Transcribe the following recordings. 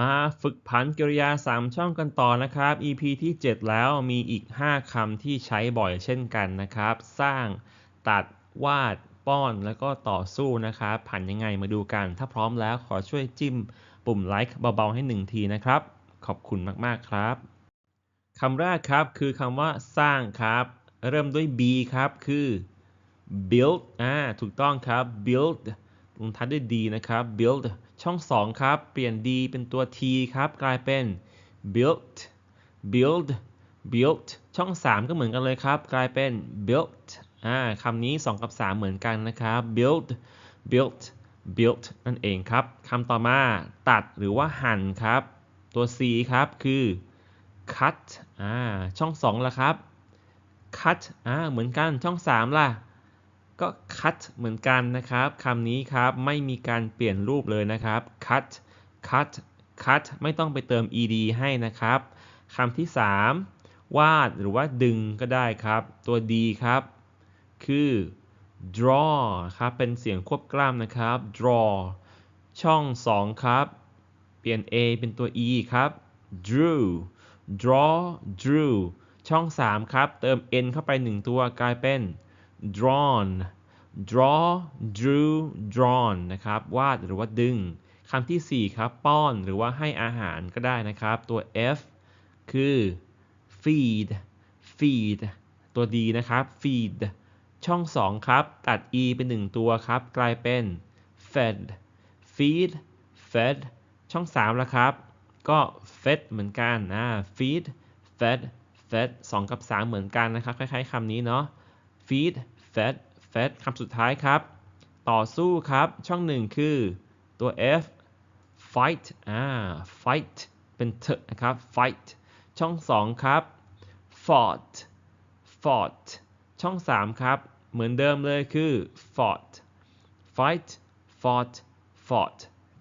มาฝึกผันกริยา 3 ช่องกันต่อนะครับ EP ที่ 7 แล้วมีอีก 5คำที่ใช้บ่อยเช่นกันนะครับ สร้าง ตัด วาด ป้อน แล้วก็ต่อสู้นะครับ ผันยังไงมาดูกัน ถ้าพร้อมแล้วขอช่วยจิ้มปุ่มไลค์เบาๆให้ 1 ทีนะครับ ขอบคุณมาก ๆ ครับคำแรกครับคือคำว่าสร้างครับ เริ่มด้วย b ครับคือ build อ่าถูกต้องครับ build ลงท้ายด้วย d นะครับ build ช่อง 2 ครับ เปลี่ยน d เป็นตัว t ครับ กลายเป็น built build built ช่อง 3 ก็เหมือนกันเลยครับ กลายเป็น built อ่าคำนี้ 2 กับ 3 เหมือนกันนะครับ build built built นั่นเองครับคำต่อมาตัดหรือว่าหั่นครับ ตัว c ครับคือ cut อ่าช่อง2ละครับ cut อ่าเหมือนกันช่อง 3 ล่ะ ก็ cut เหมือนกันนะครับคำนี้ครับไม่มีการเปลี่ยนรูปเลยนะครับ cut cut cut ไม่ต้องไปเติม ed ให้นะครับคำที่ 3 วาดหรือว่าดึงก็ได้ครับ ตัว d ครับ คือ draw ครับ เป็นเสียงควบกล้ามนะครับ draw ช่อง 2 ครับ เปลี่ยน a เป็นตัว e ครับ drew draw drew ช่อง 3 ครับ เติม n เข้าไป 1 ตัวกลายเป็น drawn draw drew drawn นะครับวาดหรือว่าดึงคำที่ 4 ครับป้อนหรือว่าให้อาหารก็ได้นะครับ ตัว f คือ feed feed ตัว d นะครับ feed ช่อง 2 ครับ ตัด e เป็น 1 ตัวครับ กลายเป็น fed feed fed ช่อง3แล้วครับ ก็ fed เหมือนกันนะ feed fed fed 2 กับ 3 เหมือนกันนะครับ คล้ายๆคำนี้เนาะ feed fed fed คำสุดท้ายครับ ต่อสู้ครับ ช่อง1คือตัว f fight อ่า fight เป็นเถนะครับ fight ช่อง2ครับ fought fought ช่อง3ครับ เหมือนเดิมเลยคือ fought fight fought fought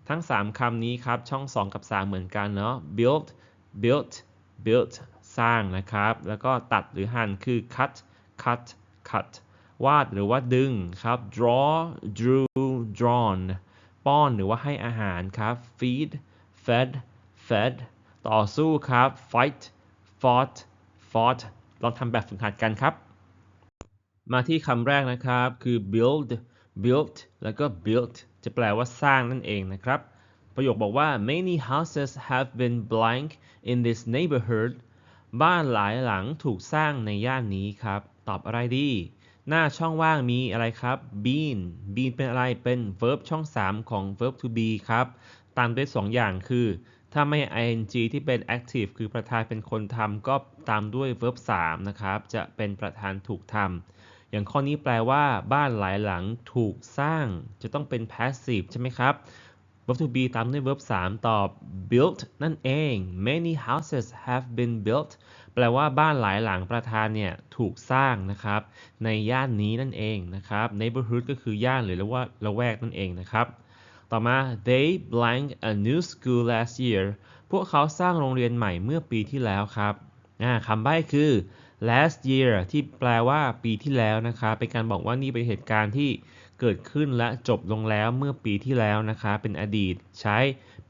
ทั้ง 3 คำนี้ครับ ช่อง 2 กับ 3 เหมือนกันเนาะ build built built สร้างนะครับ แล้วก็ตัดหรือหั่นคือ cut cut cut วาดหรือว่าดึงครับ draw drew drawn ป้อนหรือว่าให้อาหารครับ feed fed fed ต่อสู้ครับ fight fought fought ลองทำแบบฝึกหัดกันครับ มาที่คำแรกนะครับ คือ build built แล้วก็ built จะแปลว่าสร้างนั่นเองนะครับ ประโยคบอกว่า many houses have been blank in this neighborhood บ้านหลายหลังถูกสร้างในย่านนี้ครับ ตอบอะไรดี หน้าช่องว่างมีอะไรครับ been been เป็นอะไรเป็น verb ช่อง 3 ของ verb to be ครับ ตามด้วย 2 อย่างคือ ถ้าไม่ ing ที่เป็น active คือประธานเป็นคนทำก็ตามด้วย verb 3 นะครับ จะเป็นประธานถูกทำอย่างข้อนี้แปลว่า บ้านหลายหลังถูกสร้าง จะต้องเป็น passive ใช่ไหมครับ verb to be ตามด้วย verb 3 ตอบ built นั่นเอง many houses have been built แปลว่าบ้านหลายหลังประธานเนี่ย ถูกสร้างนะครับ ในย่านนี้นั่นเองนะครับ neighborhood ก็คือย่านหรือว่าละแวกนั่นเองนะครับ ต่อมา they blank a new school last year พวกเขาสร้างโรงเรียนใหม่เมื่อปีที่แล้วครับคำใบ้คือ last year ที่แปลว่าปีที่แล้วนะครับเป็นการบอกว่านี่เป็นเหตุการณ์ที่เกิดขึ้นและจบลงแล้วเมื่อปีที่แล้วนะครับเป็นอดีตใช้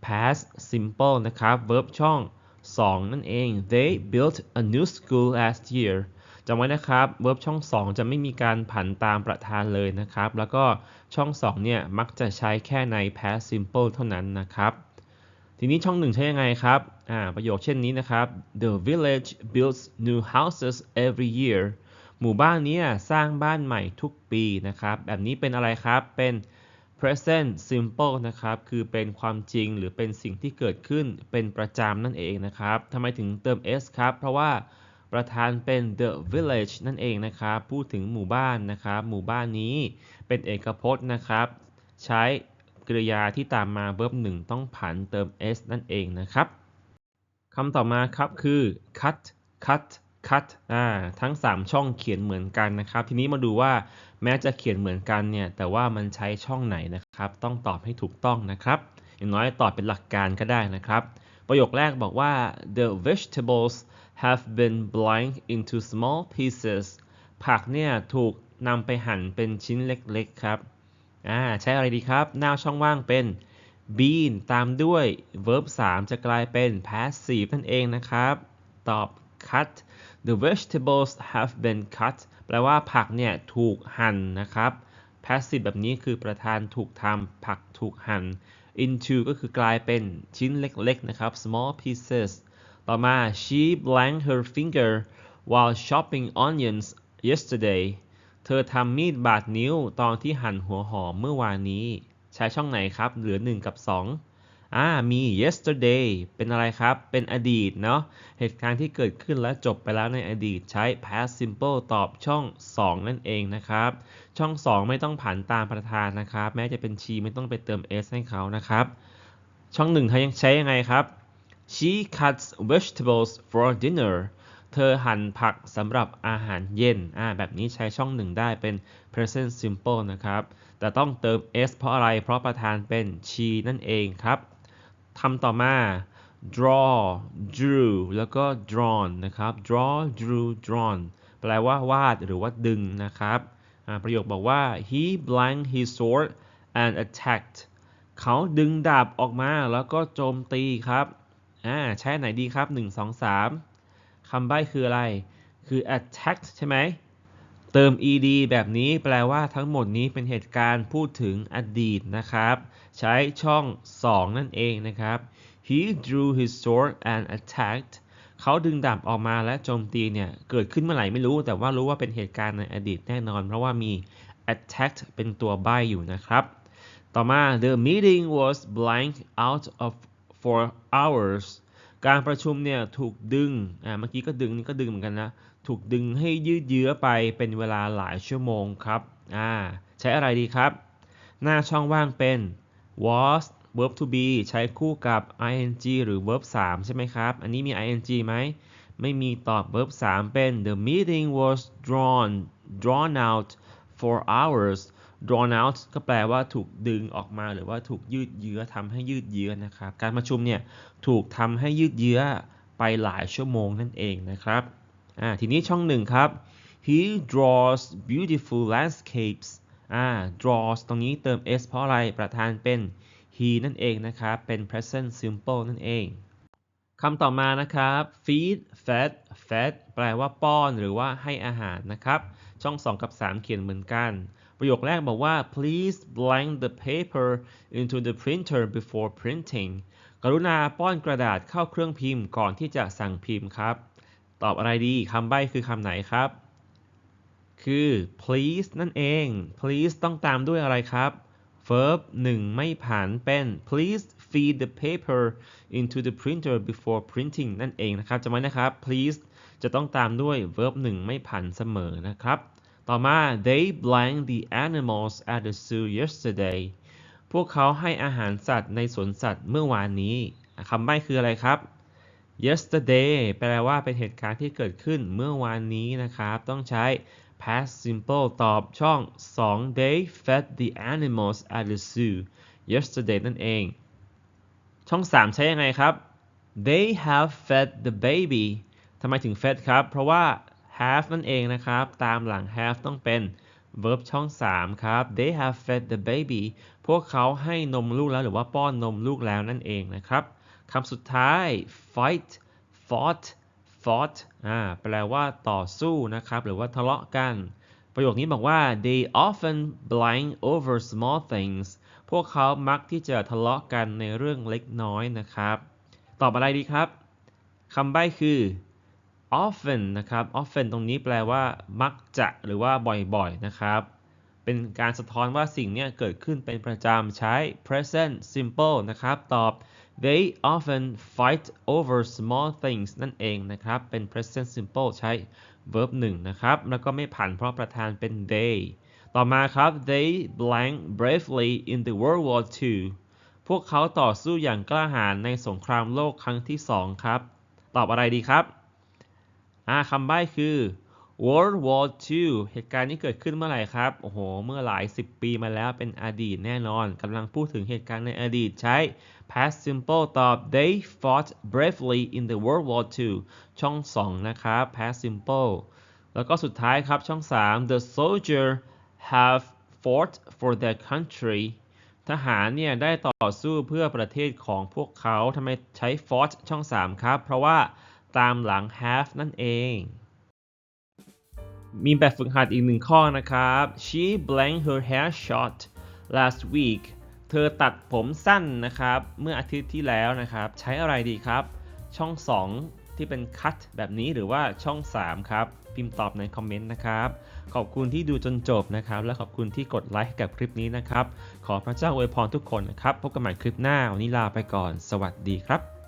past simple นะครับ verb ช่อง 2 นั่นเอง they built a new school last year จำไว้นะครับ verb ช่อง 2 จะไม่มีการผันตามประธานเลยนะครับ แล้วก็ช่อง 2 เนี่ย มักจะใช้แค่ใน past simple เท่านั้นนะครับ ทีนี้ช่อง1ใช้ยังไงครับอ่าประโยคเช่นนี้นะครับ the village builds new houses every year หมู่บ้านนี้สร้างบ้านใหม่ทุกปีนะครับ แบบนี้เป็นอะไรครับ เป็น present simple นะครับ คือเป็นความจริงหรือเป็นสิ่งที่เกิดขึ้นเป็นประจำนั่นเองนะครับทำไมถึงเติม s ครับ เพราะว่าประธานเป็น the village นั่นเองนะครับ พูดถึงหมู่บ้านนะครับ หมู่บ้านนี้เป็นเอกพจน์นะครับ ใช้ กริยาที่ตามมา verb 1ต้องผันเติม s นั่นเองนะครับคำต่อมาครับคือ cut cut cut อ่าทั้ง 3 ช่องเขียนเหมือนกันนะครับ ทีนี้มาดูว่าแม้จะเขียนเหมือนกันเนี่ย แต่ว่ามันใช้ช่องไหนนะครับ ต้องตอบให้ถูกต้องนะครับ อย่างน้อยตอบเป็นหลักการก็ได้นะครับ ประโยคแรกบอกว่า the vegetables have been blank into small pieces ผักเนี่ยถูกนำไปหั่นเป็นชิ้นเล็กๆครับ อ่าใช้อะไรดีครับ หน้าช่องว่างเป็น been ตามด้วย verb 3 จะกลายเป็น passive นั่นเองนะครับ ตอบ cut the vegetables have been cut แปลว่าผักเนี่ยถูกหั่นนะครับ passive แบบนี้คือประธานถูกทำผักถูกหั่น into ก็คือกลายเป็นชิ้นเล็กๆนะครับ small pieces ต่อมา she blanked her finger while chopping onions yesterday เธอทำมีดบาดนิ้วตอนที่หั่นหัวหอมเมื่อวานนี้ ใช้ช่องไหนครับ เหลือ 1 กับ 2 อ่า มี yesterday เป็นอะไรครับ เป็นอดีตเนาะ เหตุการณ์ที่เกิดขึ้นและจบไปแล้วในอดีตใช้ past simple ตอบช่อง 2 นั่นเองนะครับ ช่อง 2 ไม่ต้องผันตามประธานนะครับ แม้จะเป็น she ไม่ต้องไปเติม s ให้เขานะครับ ช่อง1เธอยังใช้ยังไงครับ she cuts vegetables for dinner เธอหั่นผักสำหรับอาหารเย็นอ่าแบบนี้ใช้ช่อง1ได้เป็น present simple นะครับ แต่ต้องเติม s เพราะอะไร เพราะประธานเป็น she นั่นเองครับคำต่อมา draw drew แล้วก็ drawn นะครับ draw drew drawn แปลว่าวาดหรือว่าดึงนะครับประโยคบอกว่า he blank his sword and attacked เขาดึงดาบออกมาแล้วก็โจมตีครับใช้ไหนดีครับ 1 2 3 คำใบ้คืออะไร คือ attacked ใช่ไหม เติม ed แบบนี้แปลว่าทั้งหมดนี้เป็นเหตุการณ์พูดถึงอดีตนะครับ ใช้ช่อง 2 นั่นเองนะครับ he drew his sword and attacked เขาดึงดาบออกมาและโจมตีเนี่ย เกิดขึ้นเมื่อไหร่ไม่รู้ แต่ว่ารู้ว่าเป็นเหตุการณ์ในอดีตแน่นอน เพราะว่ามี attacked เป็นตัวใบ้อยู่นะครับ ต่อมา the meeting was blank out of for hours การประชุมเนี่ยถูกดึง อ่า เมื่อกี้ก็ดึงนี่ก็ดึงเหมือนกันนะ ถูกดึงให้ยืดเยื้อไปเป็นเวลาหลายชั่วโมงครับ อ่า ใช้อะไรดีครับ หน้าช่องว่างเป็น was verb to be ใช้คู่กับ ing หรือ verb 3 ใช่ไหมครับ อันนี้มี ing ไหม ไม่มีตอบ verb 3 เป็น the meeting was drawn drawn out for hours drawn out ก็แปลว่าถูกดึงออกมาหรือว่าถูกยืดเยื้อทำให้ยืดเยื้อนะครับ การประชุมเนี่ยถูกทำให้ยืดเยื้อไปหลายชั่วโมงนั่นเองนะครับทีนี้ช่องหนึ่งครับ he draws beautiful landscapes อ่า draws ตรงนี้เติม s เพราะอะไรประธานเป็น he นั่นเองนะครับ เป็น present simple นั่นเองคำต่อมานะครับ feed fed fed แปลว่าป้อนหรือว่าให้อาหารนะครับ ช่อง 2 กับ 3 เขียนเหมือนกัน ประโยคแรกบอกว่า please blank the paper into the printer before printing กรุณาป้อนกระดาษเข้าเครื่องพิมพ์ก่อนที่จะสั่งพิมพ์ครับ ตอบอะไรดีคำใบ้คือคำไหนครับ คือ please นั่นเอง please ต้องตามด้วยอะไรครับ verb 1 ไม่ผันเป็น please feed the paper into the printer before printing นั่นเองนะครับจำไว้นะครับ please จะต้องตามด้วย verb 1 ไม่ผันเสมอนะครับ ต่อมา they blanked the animals at the zoo yesterday พวกเขาให้อาหารสัตว์ในสวนสัตว์เมื่อวานนี้คำใบ้คืออะไรครับ yesterday แปลว่าเป็นเหตุการณ์ที่เกิดขึ้นเมื่อวานนี้นะครับ ต้องใช้ past simple ตอบช่อง 2 they fed the animals at the zoo yesterday นั่นเอง ช่อง 3 ใช้ยังไงครับ they have fed the baby ทำไมถึง fed ครับ เพราะว่า have นั่นเองนะครับ ตามหลัง have ต้องเป็น verb ช่อง 3 ครับ they have fed the baby พวกเขาให้นมลูกแล้วหรือว่าป้อนนมลูกแล้วนั่นเองนะครับคำสุดท้าย fight fought fought อ่าแปลว่าต่อสู้นะครับ หรือว่าทะเลาะกัน ประโยคนี้บอกว่า they often blank over small things พวกเขามักที่จะทะเลาะกันในเรื่องเล็กน้อยนะครับ ตอบอะไรดีครับคำใบ้คือ often นะครับ often ตรงนี้แปลว่า มักจะหรือว่าบ่อยๆนะครับ เป็นการสะท้อนว่าสิ่งนี้เกิดขึ้นเป็นประจำใช้ present simple นะครับ ตอบ they often fight over small things นั่นเองนะครับ เป็น present simple ใช้ verb 1 นะครับ แล้วก็ไม่ผันเพราะประธานเป็น they ต่อมาครับ they blank bravely in the World War II พวกเขาต่อสู้อย่างกล้าหาญในสงครามโลกครั้งที่ 2 ครับ ตอบอะไรดีครับ คำใบ้คือ World War II เหตุการณ์นี้เกิดขึ้นเมื่อไหร่ครับ โอ้โห เมื่อหลายสิบปีมาแล้วเป็นอดีตแน่นอน กำลังพูดถึงเหตุการณ์ในอดีตใช้ past simple ตอบ they fought bravely in the World War II ช่อง 2 นะครับ past simple แล้วก็สุดท้ายครับช่อง 3 the soldier have fought for their country ทหารเนี่ยได้ต่อสู้เพื่อประเทศของพวกเขาทำไมใช้ fought ช่อง 3 ครับ เพราะว่า ตามหลัง have นั่นเอง มีแบบฝึกหัดอีกหนึ่งข้อนะครับ she blanked her hair short last week เธอตัดผมสั้นนะครับ เมื่ออาทิตย์ที่แล้วนะครับ ใช้อะไรดีครับ ช่อง 2 ที่เป็น cut แบบนี้หรือว่าช่อง 3 ครับ พิมพ์ตอบในคอมเมนต์นะครับ ขอบคุณที่ดูจนจบนะครับ และขอบคุณที่กดไลค์กับคลิปนี้นะครับ ขอพระเจ้าอวยพรทุกคนนะครับ พบกันใหม่คลิปหน้า วันนี้ลาไปก่อน สวัสดีครับ